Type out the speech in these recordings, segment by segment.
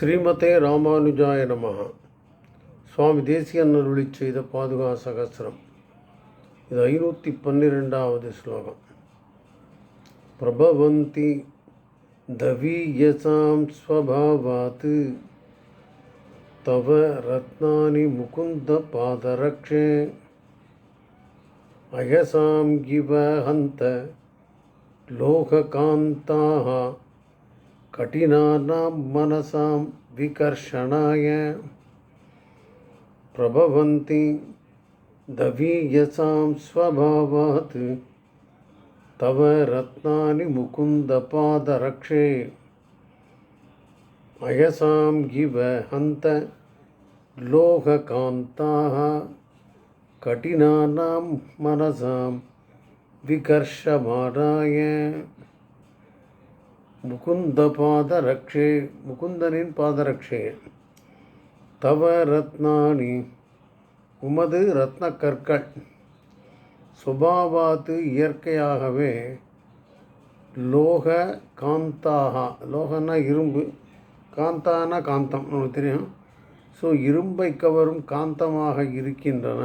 ஸ்ரீமதே ராமானுஜாய நமஹ. சுவாமி தேசியன் ஒளி செய்த பாதுகா சகசிரம். இது ஐநூற்றி பன்னிரெண்டாவது ஸ்லோகம். பிரபவந்தி தவீயசாம் ஸ்வபாவாத் தவ ரத்னானி முகுந்த பாதரக்ஷே. அயசாம் கிவ ஹந்த லோககாந்தாக कठिनानां मनसां विकर्षणाय प्रभवन्ति दवीयसां स्वभावात् तव रत्नानि मुकुन्दपादरक्षे अयसां गिव हन्त लोहकान्ताः कठिनानां मनसां विकर्षमाणाय முகுந்த பாதரக்ஷே முகுந்தனின் பாதரக்ஷே. தவ ரத்னானி உமது ரத்ன கற்கள் சுபாவாத்து இயற்கையாகவே லோக காந்தாக லோகன்னா இரும்பு காந்தானா காந்தம் நமக்கு தெரியும். ஸோ இரும்பை கவரும் காந்தமாக இருக்கின்றன.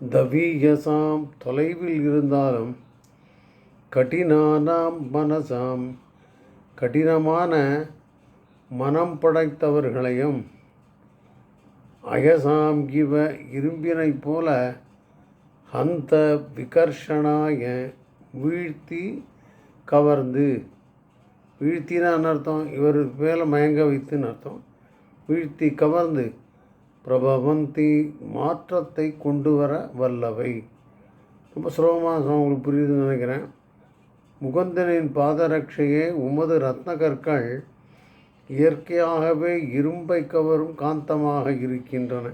தவீயசாம் தொலைவில் இருந்தாலும் கடினானாம் மனசாம். கடினமான மனம் படைத்தவர்களையும் அயசாம் கிவ இரும்பினைப் போல அந்த விகர்ஷனாய வீழ்த்தி கவர்ந்து. வீழ்த்தினான்னு அர்த்தம்? இவர் மேலே மயங்க வைத்துன்னு அர்த்தம். வீழ்த்தி கவர்ந்து பிரபவந்தி மாற்றத்தை கொண்டு வர வல்லவை. ரொம்ப சுலபமாக உங்களுக்கு புரியுதுன்னு நினைக்கிறேன். முகந்தனின் பாதரட்சையே உமது ரத்னகற்கள் இயற்கையாகவே இரும்பை கவரும் காந்தமாக இருக்கின்றன.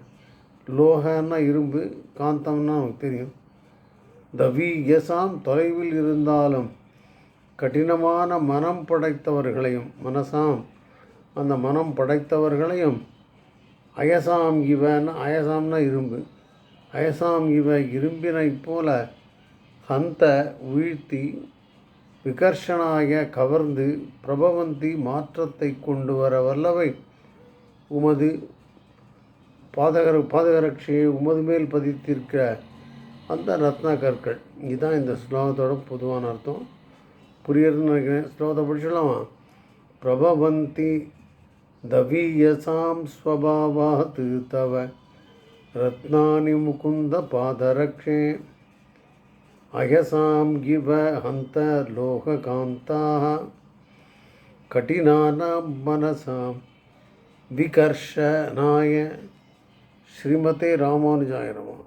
லோகன்னா இரும்பு காந்தம்னா நமக்கு தெரியும். தவி எசாம் தொலைவில் இருந்தாலும் கடினமான மனம் படைத்தவர்களையும் மனசாம் அந்த மனம் படைத்தவர்களையும் அயசாம் இவன் அயசாம்னா இரும்பு. அயசாம் இவ இரும்பினைப் போல ஹந்த வீழ்த்தி விகர்ஷனாய கவர்ந்து பிரபவந்தி மாற்றத்தை கொண்டு வர வல்லவை. உமது பாதகர பாதகரட்சியை உமது மேல் பதித்திருக்கிற அந்த ரத்ன கற்கள் இதுதான் இந்த ஸ்லோகத்தோட பொதுவான அர்த்தம். புரியறதுன்னு நினைக்கிறேன். ஸ்லோகத்தை படிச்சிடலாமா? பிரபவந்தி தவீயசாம் ஸ்வபாவாத் தவ ரத்னானி முகுந்த பாதரக்ஷே. अयसां गिव हन्त लोककान्ताः कठिनानां मनसां विकर्षणाय श्रीमते रामानुजाय नमः